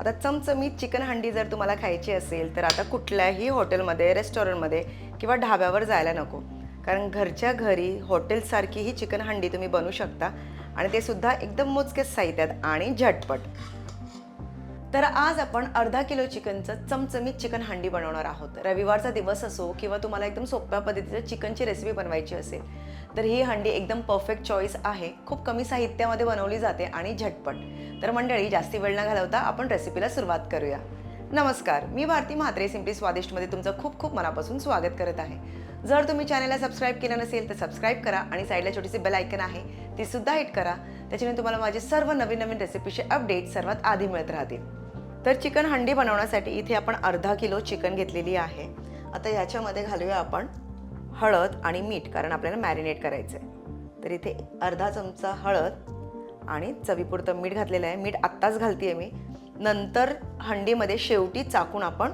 आता चमचमीत चिकन हंडी जर तुम्हाला खायची असेल तर आता कुठल्याही हॉटेलमध्ये रेस्टॉरंटमध्ये किंवा ढाब्यावर जायला नको. कारण घरच्या घरी हॉटेलसारखी ही चिकन हंडी तुम्ही बनवू शकता आणि ते सुद्धा एकदम मोजकेच साहित्यात आणि झटपट. तर आज आपण अर्धा किलो चिकनचं चमचमीत चिकन हंडी बनवणार आहोत. रविवारचा दिवस असो किंवा तुम्हाला एकदम सोप्या पद्धतीचं चिकनची रेसिपी बनवायची असेल तर ही हंडी एकदम परफेक्ट चॉईस आहे. खूप कमी साहित्यामध्ये बनवली जाते आणि झटपट. तर मंडळी जास्ती वेळ न घालवता आपण रेसिपीला सुरुवात करूया. नमस्कार मी भारती म्हात्रे सिम्पली स्वादिष्टमध्ये तुमचं खूप खूप मनापासून स्वागत करत आहे. जर तुम्ही चॅनलला सबस्क्राईब केलं नसेल तर सबस्क्राईब करा आणि साईडला छोटीशी बेल आयकन आहे ती सुद्धा हिट करा. त्याच्याने तुम्हाला माझे सर्व नवीन नवीन रेसिपीचे अपडेट सर्वात आधी मिळत राहतील. तर चिकन हंडी बनवण्यासाठी इथे आपण अर्धा किलो चिकन घेतलेली आहे. आता ह्याच्यामध्ये घालूया आपण हळद आणि मीठ कारण आपल्याला मॅरिनेट करायचं आहे तर इथे अर्धा चमचा हळद आणि चवीपुरतं मीठ घातलेलं आहे. मीठ आत्ताच घालते आहे मी. नंतर हंडीमध्ये शेवटी चाकून आपण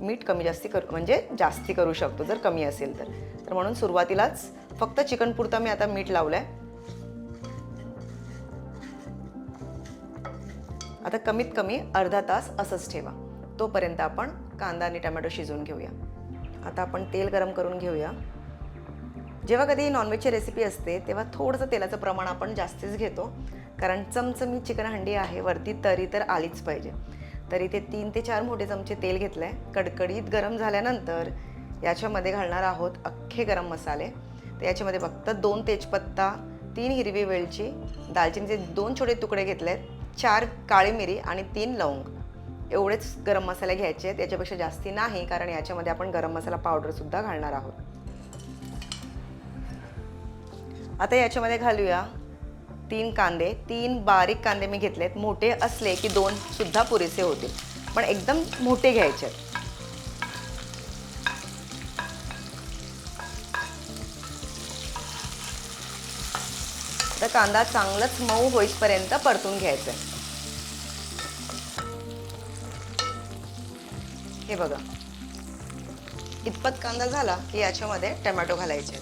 मीठ कमी जास्ती करू म्हणजे जास्ती करू शकतो जर कमी असेल तर. तर म्हणून सुरुवातीलाच फक्त चिकनपुरतं मी आता मीठ लावलं आहे आता कमीत कमी अर्धा तास असंच ठेवा. तोपर्यंत आपण कांदा आणि टमॅटो शिजवून घेऊया. आता आपण तेल गरम करून घेऊया. जेव्हा कधी नॉनव्हेजची रेसिपी असते तेव्हा थोडंसं तेलाचं प्रमाण आपण जास्तीच घेतो. कारण चमचमी चिकन हंडी आहे वरती तरी तर आलीच पाहिजे. तरी ते तीन ते चार मोठे चमचे तेल घेतलं आहे कडकडीत गरम झाल्यानंतर याच्यामध्ये घालणार आहोत अख्खे गरम मसाले. तर याच्यामध्ये फक्त दोन तेजपत्ता तीन हिरवी वेलची दालचिनीचे दोन छोटे तुकडे घेतले आहेत चार काळी मिरी आणि तीन लवंग. एवढेच गरम मसाले घ्यायचे आहेत याच्यापेक्षा जास्ती नाही कारण याच्यामध्ये आपण गरम मसाला पावडरसुद्धा घालणार आहोत. आता याच्यामध्ये घालूया तीन कांदे. तीन बारीक कांदे मी घेतले आहेत मोठे असले की दोन सुद्धा पुरेसे होतील. पण एकदम मोठे घ्यायचे आहेत. तर कांदा चांगलाच मऊ होईपर्यंत परतून घ्यायचा आहे. हे बघा. इतपत कांदा झाला की याच्यामध्ये टमॅटो घालायचे.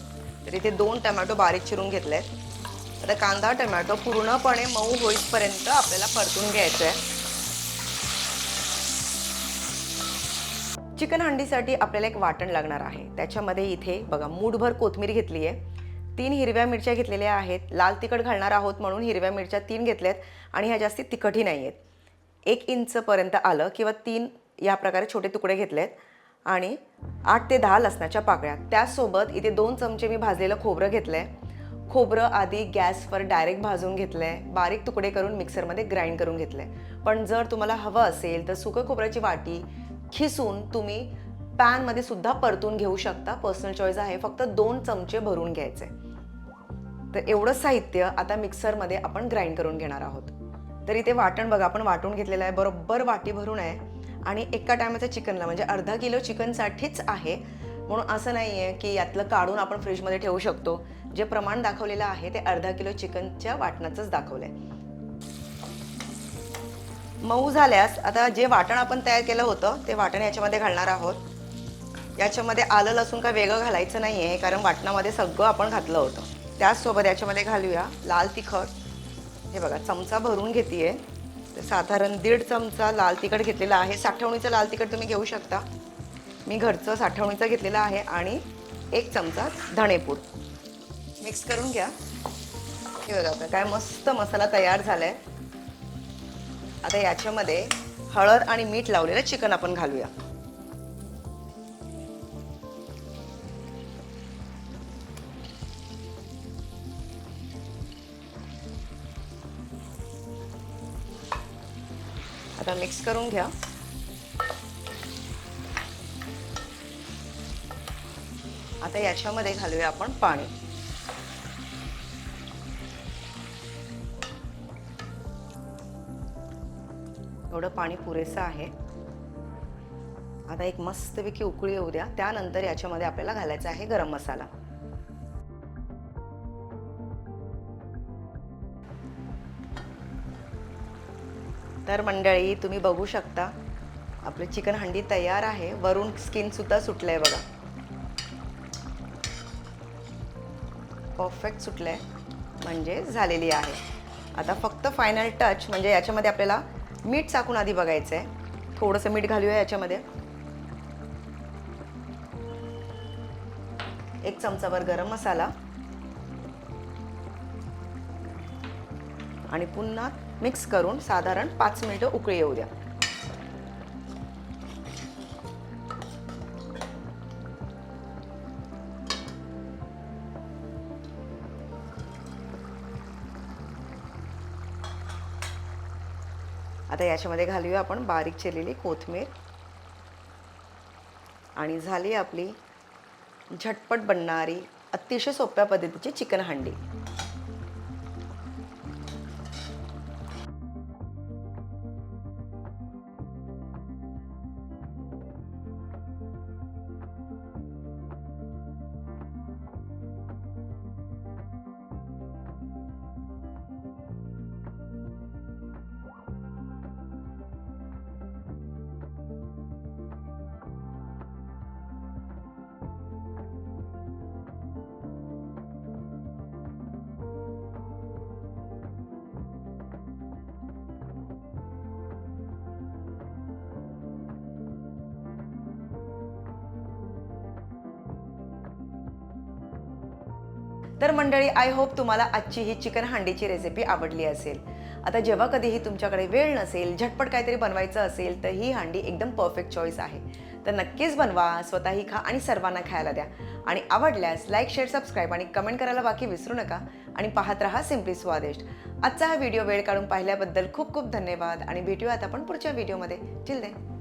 तर इथे दोन टमॅटो बारीक चिरून घेतले आहेत आता कांदा टमॅटो पूर्णपणे मऊ होईपर्यंत आपल्याला परतून घ्यायचं आहे चिकन हंडीसाठी आपल्याला एक वाटण लागणार आहे. त्याच्यामध्ये इथे बघा मूठभर कोथमीर घेतली आहे तीन हिरव्या मिरच्या घेतलेल्या आहेत. लाल तिखट घालणार आहोत म्हणून हिरव्या मिरच्या तीन घेतल्यात आणि ह्या जास्ती तिखटही नाही आहेत एक इंचपर्यंत आलं किंवा तीन या प्रकारे छोटे तुकडे घेतलेत आणि आठ ते दहा लसणाच्या पाकळ्या. त्याचसोबत इथे दोन चमचे मी भाजलेलं खोबरं घेतलं आहे खोबरं आधी गॅसवर डायरेक्ट भाजून घेतलं आहे बारीक तुकडे करून मिक्सरमध्ये ग्राइंड करून घेतलं आहे पण जर तुम्हाला हवं असेल तर सुकं खोबऱ्याची वाटी खिसून तुम्ही पॅनमध्ये सुद्धा परतून घेऊ शकता. पर्सनल चॉईस आहे फक्त दोन चमचे भरून घ्यायचे. तर एवढं साहित्य आता मिक्सरमध्ये आपण ग्राइंड करून घेणार आहोत. तर इथे वाटण बघा आपण वाटून घेतलेलं आहे बरोबर वाटी भरून आहे. आणि एका टायमाच्या चिकनला म्हणजे अर्धा किलो चिकनसाठीच आहे. म्हणून असं नाही आहे की यातलं काढून आपण फ्रीजमध्ये ठेवू शकतो. जे प्रमाण दाखवलेलं आहे ते अर्धा किलो चिकनच्या वाटणाचंच दाखवलं आहे मऊ झाल्यास आता जे वाटण आपण तयार केलं होतं ते वाटण याच्यामध्ये घालणार आहोत. याच्यामध्ये आलं लसूण का वेगळं घालायचं नाही आहे कारण वाटणामध्ये सगळं आपण घातलं होतं. त्याचसोबत याच्यामध्ये घालूया लाल तिखट. हे बघा चमचा भरून घेते आहे साधारण दीड चमचा लाल तिखट घेतलेला आहे. साठवणीचं लाल तिखट तुम्ही घेऊ शकता. मी घरचं साठवणीचं घेतलेलं आहे आणि एक चमचा धणेपूड. मिक्स करून घ्या. हे बघा आता काय मस्त मसाला तयार झाला आहे आता याच्यामध्ये हळद आणि मीठ लावलेलं चिकन आपण घालूया. जरा मिक्स करून घ्या. आता याच्यामध्ये घालूया आपण पाणी. एवढं पाणी पुरेसं आहे. आता एक मस्तपैकी उकळी येऊ द्या. त्यानंतर याच्यामध्ये आपल्याला घालायचा आहे गरम मसाला. तर मंडळी तुम्ही बघू शकता. आपलं चिकन हंडी तयार आहे. वरून स्किन सुद्धा सुटलंय बघा. परफेक्ट सुटलंय. म्हणजे झालेली आहे. आता फक्त फायनल टच म्हणजे याच्यामध्ये आपल्याला मीठ चाकून आधी बघायचं आहे थोडंसं मीठ घालूया याच्यामध्ये. एक चमचाभर गरम मसाला. आणि पुन्हा मिक्स करून साधारण पाच मिनिटं उकळी येऊ द्या. आता याच्यामध्ये घालूया आपण बारीक चिरलेली कोथिंबीर. आणि झाली आपली झटपट बनणारी अतिशय सोप्या पद्धतीची चिकन हंडी. तर मंडळी आय होप तुम्हाला आजची ही चिकन हांडीची रेसिपी आवडली असेल. आता जेव्हा कधीही तुमच्याकडे वेळ नसेल झटपट काहीतरी बनवायचं असेल तर ही हांडी एकदम परफेक्ट चॉईस आहे. तर नक्कीच बनवा स्वतःही खा आणि सर्वांना खायला द्या. आणि आवडल्यास लाईक शेअर सबस्क्राईब आणि कमेंट करायला बाकी विसरू नका आणि पाहत राहा सिम्पली स्वादिष्ट आजचा हा व्हिडिओ वेळ काढून पाहिल्याबद्दल खूप खूप धन्यवाद आणि भेटूयात आपण पुढच्या व्हिडिओमध्ये चिल दे